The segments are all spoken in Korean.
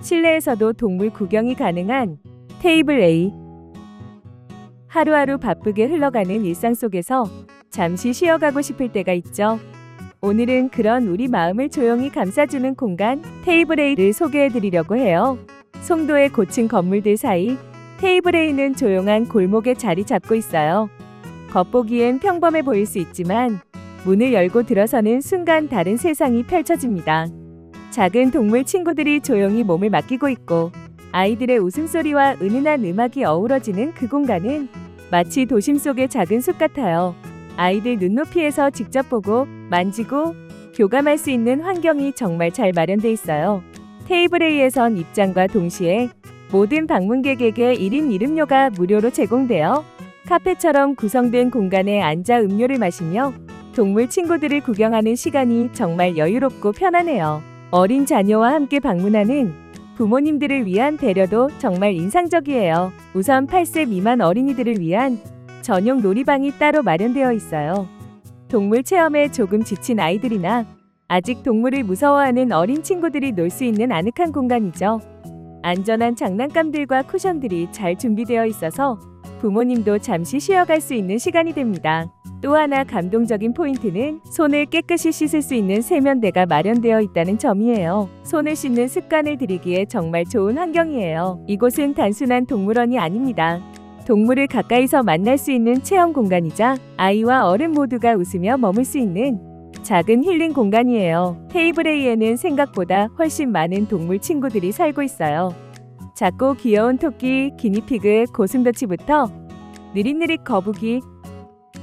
실내에서도 동물 구경이 가능한 테이블 A. 하루하루 바쁘게 흘러가는 일상 속에서 잠시 쉬어가고 싶을 때가 있죠. 오늘은 그런 우리 마음을 조용히 감싸주는 공간 테이블 A를 소개해 드리려고 해요. 송도의 고층 건물들 사이 테이블 A는 조용한 골목에 자리 잡고 있어요. 겉보기엔 평범해 보일 수 있지만 문을 열고 들어서는 순간 다른 세상이 펼쳐집니다. 작은 동물 친구들이 조용히 몸을 맡기고 있고 아이들의 웃음소리와 은은한 음악이 어우러지는 그 공간은 마치 도심 속의 작은 숲 같아요. 아이들 눈높이에서 직접 보고 만지고 교감할 수 있는 환경이 정말 잘 마련돼 있어요. 테이블 A에선 입장과 동시에 모든 방문객에게 1인 이름료가 무료로 제공되어 카페처럼 구성된 공간에 앉아 음료를 마시며 동물 친구들을 구경하는 시간이 정말 여유롭고 편안해요. 어린 자녀와 함께 방문하는 부모님들을 위한 배려도 정말 인상적이에요. 우선 8세 미만 어린이들을 위한 전용 놀이방이 따로 마련되어 있어요. 동물 체험에 조금 지친 아이들이나 아직 동물을 무서워하는 어린 친구들이 놀 수 있는 아늑한 공간이죠. 안전한 장난감들과 쿠션들이 잘 준비되어 있어서 부모님도 잠시 쉬어갈 수 있는 시간이 됩니다. 또 하나 감동적인 포인트는 손을 깨끗이 씻을 수 있는 세면대가 마련되어 있다는 점이에요. 손을 씻는 습관을 들이기에 정말 좋은 환경이에요. 이곳은 단순한 동물원이 아닙니다. 동물을 가까이서 만날 수 있는 체험 공간이자 아이와 어른 모두가 웃으며 머물 수 있는 작은 힐링 공간이에요. 테이블 A에는 생각보다 훨씬 많은 동물 친구들이 살고 있어요. 작고 귀여운 토끼, 기니피그, 고슴도치부터 느릿느릿 거북이,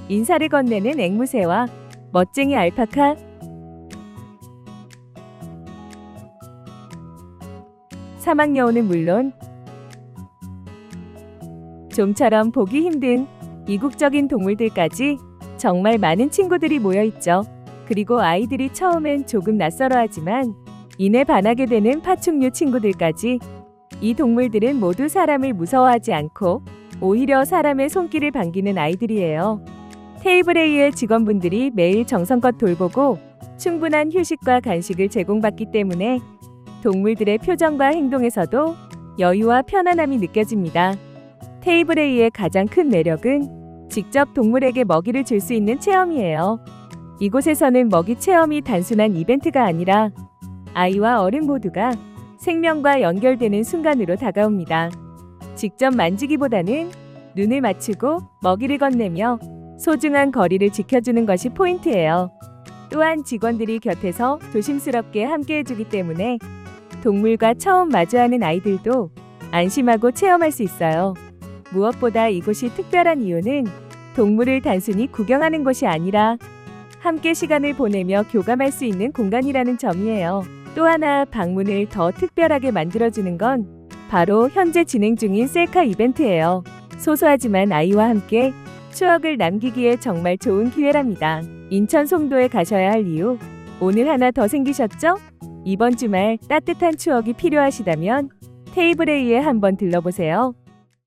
인사를 건네는 앵무새와 멋쟁이 알파카, 사막여우는 물론 좀처럼 보기 힘든 이국적인 동물들까지 정말 많은 친구들이 모여 있죠. 그리고 아이들이 처음엔 조금 낯설어하지만 이내 반하게 되는 파충류 친구들까지 이 동물들은 모두 사람을 무서워하지 않고 오히려 사람의 손길을 반기는 아이들이에요. 테이블 A의 직원분들이 매일 정성껏 돌보고 충분한 휴식과 간식을 제공받기 때문에 동물들의 표정과 행동에서도 여유와 편안함이 느껴집니다. 테이블 A의 가장 큰 매력은 직접 동물에게 먹이를 줄 수 있는 체험이에요. 이곳에서는 먹이 체험이 단순한 이벤트가 아니라 아이와 어른 모두가 생명과 연결되는 순간으로 다가옵니다. 직접 만지기보다는 눈을 맞추고 먹이를 건네며 소중한 거리를 지켜주는 것이 포인트예요. 또한 직원들이 곁에서 조심스럽게 함께 해주기 때문에 동물과 처음 마주하는 아이들도 안심하고 체험할 수 있어요. 무엇보다 이곳이 특별한 이유는 동물을 단순히 구경하는 곳이 아니라 함께 시간을 보내며 교감할 수 있는 공간이라는 점이에요. 또 하나 방문을 더 특별하게 만들어주는 건 바로 현재 진행 중인 셀카 이벤트예요. 소소하지만 아이와 함께 추억을 남기기에 정말 좋은 기회랍니다. 인천 송도에 가셔야 할 이유 오늘 하나 더 생기셨죠? 이번 주말 따뜻한 추억이 필요하시다면 테이블 A에 한번 들러보세요.